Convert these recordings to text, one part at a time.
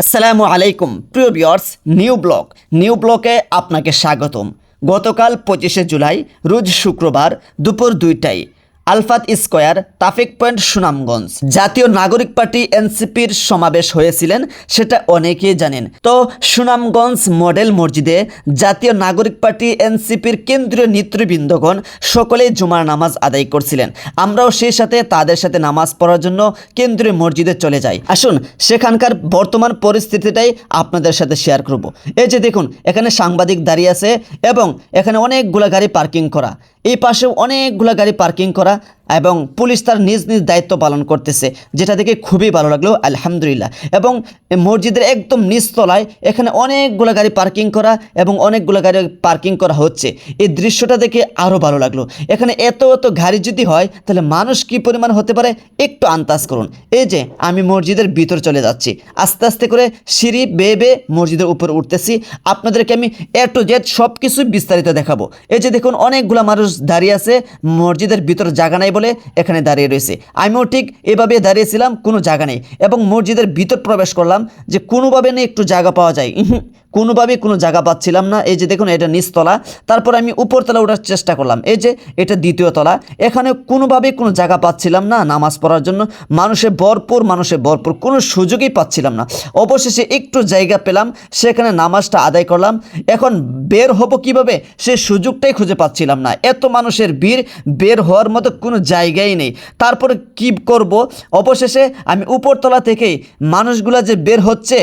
আসসালামু আলাইকুম, প্রিয় বিয়ার্স নিউ ব্লক নিউ ব্লকে আপনাকে স্বাগতম। গতকাল পঁচিশে জুলাই, রোজ শুক্রবার, দুপুর দুইটায়। আলফাত স্কোয়ার ট্রাফিক পয়েন্ট সুনামগঞ্জ। জাতীয় নাগরিক পার্টি এনসিপির সমাবেশ হয়েছিলেন, সেটা অনেকেই জানেন। তো সুনামগঞ্জ মডেল মসজিদে জাতীয় নাগরিক পার্টি এনসিপির কেন্দ্রীয় নেতৃবৃন্দগণ সকলেই জুমার নামাজ আদায় করছিলেন। আমরাও সেই সাথে তাদের সাথে নামাজ পড়ার জন্য কেন্দ্রীয় মসজিদে চলে যাই। আসুন, সেখানকার বর্তমান পরিস্থিতিটাই আপনাদের সাথে শেয়ার করব। এই যে দেখুন, এখানে সাংবাদিক দাঁড়িয়ে আছে এবং এখানে অনেকগুলো গাড়ি পার্কিং করা। এই পাশেও অনেকগুলো গাড়ি পার্কিং করা এবং পুলিশ তার নিজ নিজ দায়িত্ব পালন করতেছে, যেটা দেখে খুবই ভালো লাগল, আলহামদুলিল্লাহ। এবং মসজিদের একদম নিচতলায় এখানে অনেকগুলো গাড়ি পার্কিং করা এবং অনেকগুলো গাড়ি পার্কিং করা হচ্ছে। এই দৃশ্যটা দেখে আরও ভালো লাগল। এখানে এত এত গাড়ি যদি হয়, তাহলে মানুষ কি পরিমাণ হতে পারে? একটু আন্দাজ করুন। এই যে, আমি মসজিদের ভিতর চলে যাচ্ছি। আস্তে আস্তে করে সিঁড়ি বেয়ে বেয়ে মসজিদের উপর উঠতেছি। আপনাদেরকে আমি এ টু জেড সব কিছু বিস্তারিত দেখাবো। এই যে দেখুন, অনেকগুলো মানুষ দাঁড়িয়ে আছে। মসজিদের ভিতর জায়গা নাই বলে এখানে দাঁড়িয়ে রয়েছে। আমিও ঠিক এভাবে দাঁড়িয়েছিলাম, কোনো জায়গা নেই। এবং মসজিদের ভিতর প্রবেশ করলাম যে কোনোভাবে না একটু জায়গা পাওয়া যায়। কোনোভাবেই কোনো জায়গা পাচ্ছিলাম না। এই যে দেখুন, এটা নিচতলা তারপর আমি উপরতলা ওঠার চেষ্টা করলাম। এই যে এটা দ্বিতীয় তলা। এখানে কোনোভাবেই কোনো জায়গা পাচ্ছিলাম না নামাজ পড়ার জন্য। মানুষে ভরপুর মানুষে ভরপুর। কোনো সুযোগই পাচ্ছিলাম না। অবশেষে একটু জায়গা পেলাম। সেখানে নামাজটা আদায় করলাম। এখন বের হব কীভাবে? সে সুযোগটাই খুঁজে পাচ্ছিলাম না। এত মানুষের ভিড়, বের হওয়ার মতো কোনো জায়গাই নেই। তারপরে কি করব? অবশেষে আমি উপরতলা থেকেই মানুষগুলা যে বের হচ্ছে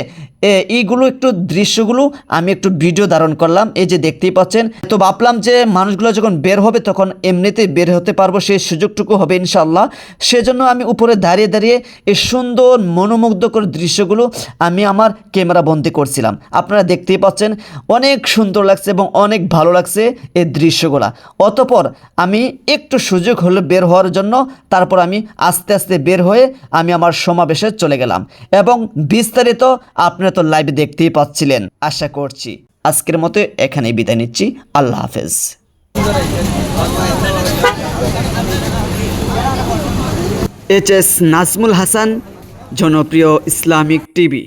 এইগুলো একটু দৃশ্যগুলো আমি একটু ভিডিও ধারণ করলাম। এই যে দেখতেই পাচ্ছেন, তো ভাবলাম যে মানুষগুলো যখন বের হবে তখন এমনিতেই বের হতে পারব, সেই সুযোগটুকু হবে ইনশাল্লাহ সেজন্য আমি উপরে দাঁড়িয়ে দাঁড়িয়ে এই সুন্দর মনোমুগ্ধকর দৃশ্যগুলো আমি আমার ক্যামেরা বন্দি করছিলাম। আপনারা দেখতেই পাচ্ছেন, অনেক সুন্দর লাগছে এবং অনেক ভালো লাগছে এই দৃশ্যগুলা। অতপর আমি একটু সুযোগ হলে বের হওয়ার জন্য, তারপর আমি আস্তে আস্তে বের হয়ে আমি আমার সমাবেশে চলে গেলাম। এবং বিস্তারিত আপনারা তো লাইভে দেখতেই পাচ্ছিলেন। আশা করছি আজকের মতো এখানেই বিদায় নিচ্ছি। আল্লাহ হাফেজ। এইচ এস নাজমুল হাসান, জনপ্রিয় ইসলামিক টিভি।